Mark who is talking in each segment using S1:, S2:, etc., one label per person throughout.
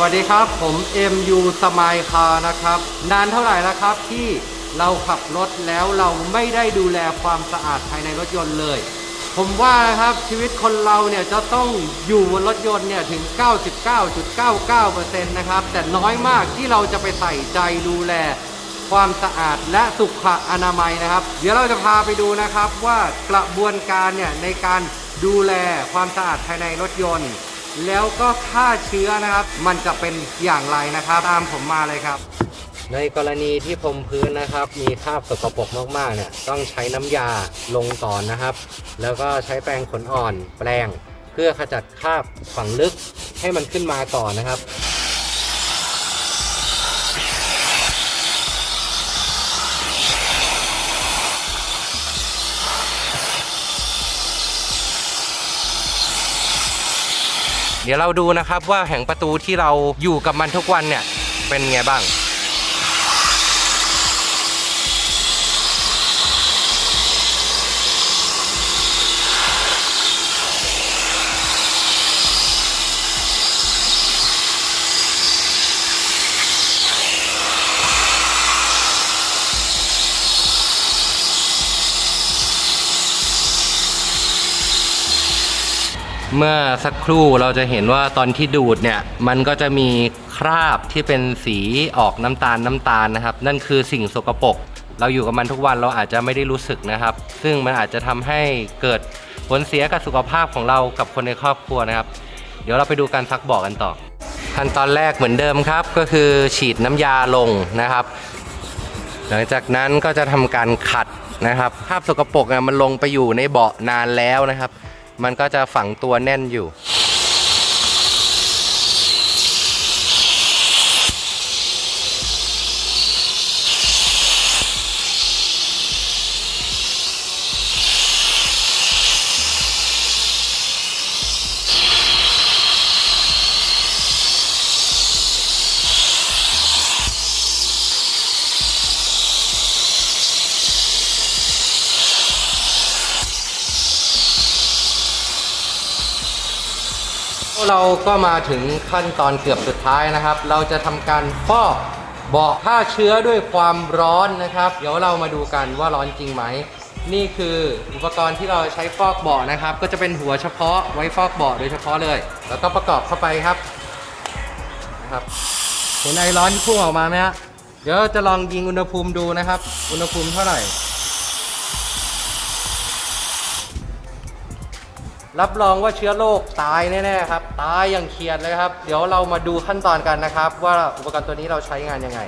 S1: วัสดีครับ ผม MU สมายคานะครับ นานเท่าไหร่แล้วครับที่เราขับรถแล้วเราไม่ได้ดูแลความสะอาดภายในรถยนต์เลย ผมว่านะครับชีวิตคนเราเนี่ยจะต้องอยู่บนรถยนต์เนี่ยถึง 99.99%นะครับ แต่น้อยมากที่เราจะไปใส่ใจดูแลความสะอาดและสุขอนามัยนะครับ เดี๋ยวเราจะพาไปดูนะครับว่ากระบวนการเนี่ยในการดูแลความสะอาดภายในรถยนต์ แล้วก็ฆ่าเชื้อนะครับ มันจะเป็นอย่างไรนะครับ ตามผมมาเลยครับ ในกรณีที่พรมพื้นนะครับ มีคราบสกปรกมากๆเนี่ยต้องใช้น้ำยาลงก่อนนะครับ แล้วก็ใช้แปรงขนอ่อนแปรงเพื่อขจัดคราบฝังลึกให้มันขึ้นมาก่อนนะครับ เดี๋ยวเราดูนะครับว่าแห่งประตูที่เราอยู่กับมันทุกวันเนี่ยเป็นไงบ้าง เมื่อสักครู่เราจะเห็นว่าตอนที่ดูดเนี่ยมันก็จะมีคราบที่เป็นสีออกน้ำตาลน้ำตาลนะครับ นั่นคือสิ่งสกปรกเราอยู่กับมันทุกวันเราอาจจะไม่ได้รู้สึกนะครับ ซึ่งมันอาจจะทำให้เกิดผลเสียกับสุขภาพของเรากับคนในครอบครัวนะครับ เดี๋ยวเราไปดูการซักบ่อกันต่อ ขั้นตอนแรกเหมือนเดิมครับ ก็คือฉีดน้ำยาลงนะครับ หลังจากนั้นก็จะทำการขัดนะครับคราบสกปรกเนี่ยมันลงไปอยู่ในเบาะนานแล้วนะครับ มันก็จะฝังตัวแน่นอยู่ เราก็มาถึงขั้นตอนเกือบสุดท้ายนะครับ เราจะทำการฟอกเบาะฆ่าเชื้อด้วยความร้อนนะครับ เดี๋ยวเรามาดูกันว่าร้อนจริงไหม นี่คืออุปกรณ์ที่เราใช้ฟอกเบาะนะครับ ก็จะเป็นหัวเฉพาะไว้ฟอกเบาะโดยเฉพาะเลย แล้วก็ประกอบเข้าไปครับนะครับ เห็นไอร้อนที่พุ่งออกมาไหมฮะเดี๋ยวจะลองยิงอุณหภูมิดูนะครับ อุณหภูมิเท่าไหร่ รับรองว่าเชื้อโรคตายแน่ๆครับ ตายอย่างเขียดเลยครับ เดี๋ยวเรามาดูขั้นตอนกันนะครับ ว่าอุปกรณ์ตัวนี้เราใช้งานยังไง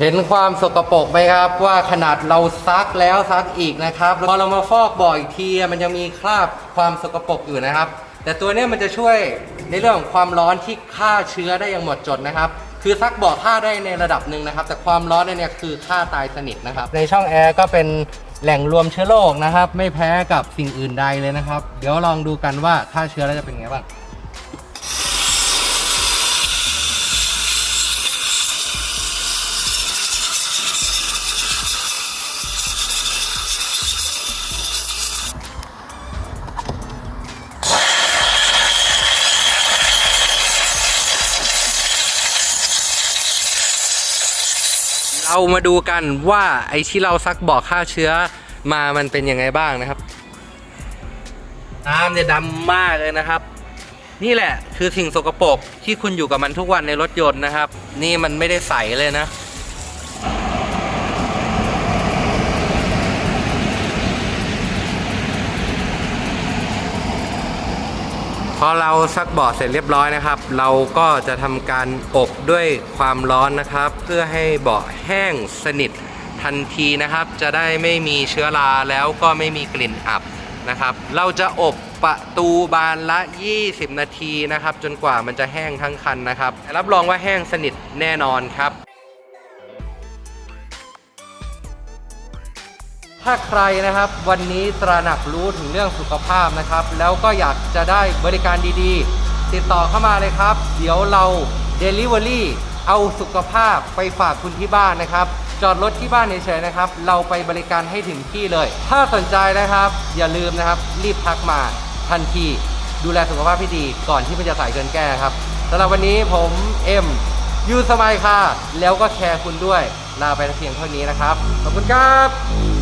S1: เห็นความสกปรกไหมครับ ว่าขนาดเราซักแล้วซักอีกนะครับพอเรามาฟอกบ่ออีกทีมันยังมีคราบความสกปรกอยู่นะครับ แต่ตัวนี้มันจะช่วยในเรื่องของความร้อนที่ฆ่าเชื้อได้อย่างหมดจดนะครับ คือซักบ่อฆ่าได้ในระดับหนึ่งนะครับ แต่ความร้อนเนี่ยคือฆ่าตายสนิทนะครับ ในช่องแอร์ก็เป็นแหล่งรวมเชื้อโรคนะครับ ไม่แพ้กับสิ่งอื่นใดเลยนะครับ เดี๋ยวลองดูกันว่าฆ่าเชื้อแล้วจะเป็นไงบ้าง เรามาดูกันว่าไอ้ที่เราซักบอกฆ่าเชื้อมามันเป็นยังไงบ้างนะครับน้ำเนี่ยดำมากเลยนะครับ นี่แหละคือสิ่งสกปรกที่คุณอยู่กับมันทุกวันในรถยนต์นะครับ นี่มันไม่ได้ใสเลยนะ อเราซักเบาะเสร็จเรียบร้อยนะครับ เราก็จะทำการอบด้วยความร้อนนะครับ เพื่อให้เบาะแห้งสนิททันทีนะครับ จะได้ไม่มีเชื้อราแล้วก็ไม่มีกลิ่นอับนะครับ เราจะอบประตูบานละ 20 นาทีนะครับ จนกว่ามันจะแห้งทั้งคันนะครับ รับรองว่าแห้งสนิทแน่นอนครับ ถ้าใครนะครับวันนี้ตระหนักรู้ถึงเรื่องสุขภาพนะครับ แล้วก็อยากจะได้บริการดีๆ ติดต่อเข้ามาเลยครับ เดี๋ยวเรา Delivery เอาสุขภาพไปฝากคุณที่บ้านนะครับ จอดรถที่บ้านเฉยๆนะครับ เราไปบริการให้ถึงที่เลย ถ้าสนใจนะครับ อย่าลืมนะครับ รีบทักมาทันทีดูแลสุขภาพที่ดีก่อนที่มันจะสายเกินแก้ครับสำหรับวันนี้ผมเอ็มยูสมายค่ะ แล้วก็แคร์คุณด้วย ลาไปเพียงเท่านี้นะครับ ขอบคุณครับ